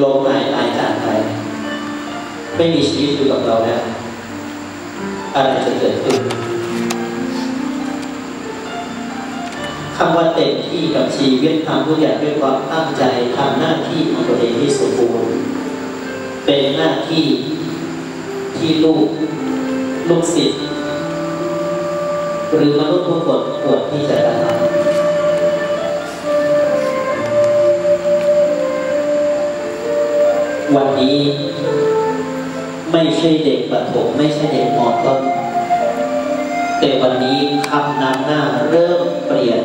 ลมหายตายจากไป ไม่มีชีวิตอยู่กับเราแล้ว อะไรจะเกิดขึ้นคำว่าเต็มที่กับชีวิตทำทุกอย่างด้วยความตั้งใจทำหน้าที่ของตัวเองที่สมบูรณ์เป็นหน้าที่ที่ลูกลูกศิษย์หรือมนุษย์ทุกคนควรที่จะทำ วันนี้ ไม่ใช่เด็กประถมไม่ใช่เด็กมอต้นแต่วันนี้คำนำหน้าเริ่มเปลี่ยน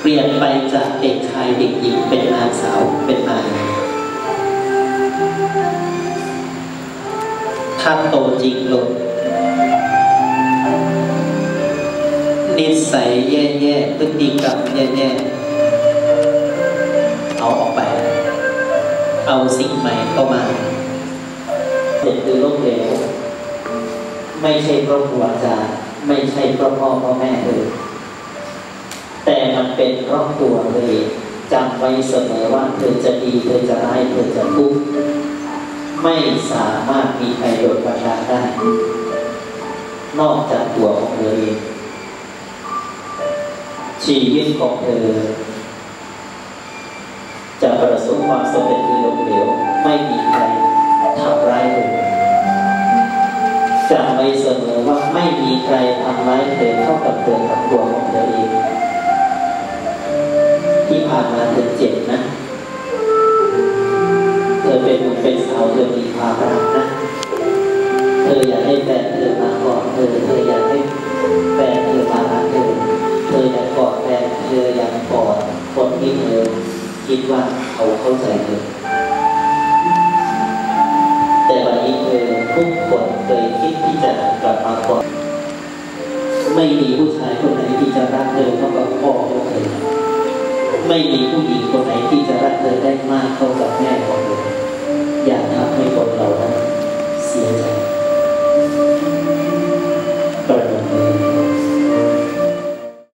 เปลี่ยนไปจากเด็กชายเด็กหญิงเป็นนางสาวเป็นนายถ้าโตจริงลงนิสัยแย่ๆพฤติกรรมแย่ๆ สิ่งใหม่เข้ามาเด็กคือโลกเหลวไม่ใช่เพราะครูอาจารย์ไม่ใช่เพราะพ่อพ่อแม่เลยแต่มันเป็นเพราะตัวเธอจำไว้เสมอว่าเธอจะดีเธอจะร้ายเธอจะทุกข์ไม่สามารถมีใครโดดประชาได้ นอกจากตัวของเธอเองชีวิตของเธอ ความสำเร็จหรือล้มเหลวไม่มีใครทำร้ายเธอจำไว้เสมอว่าไม่มีใครทำร้ายเธอเท่ากับเธอกับตัวของเธอเองที่ผ่านมาเธอเจ็บนะ เธอเป็นหนุ่มเป็นสาวเธอมีความรักนะ เธออยากให้แฟนเธอมากอดเธอเธอ คิดว่าเขาเข้าใจเธอแต่วันนี้เธอทุกคนเคยคิดที่จะกลับมาก่อนไม่มีผู้ชายคนไหนที่จะรักเธอเท่ากับพ่อของเธอไม่มีผู้หญิงคนไหนที่จะรักเธอได้มากเท่ากับแม่ของ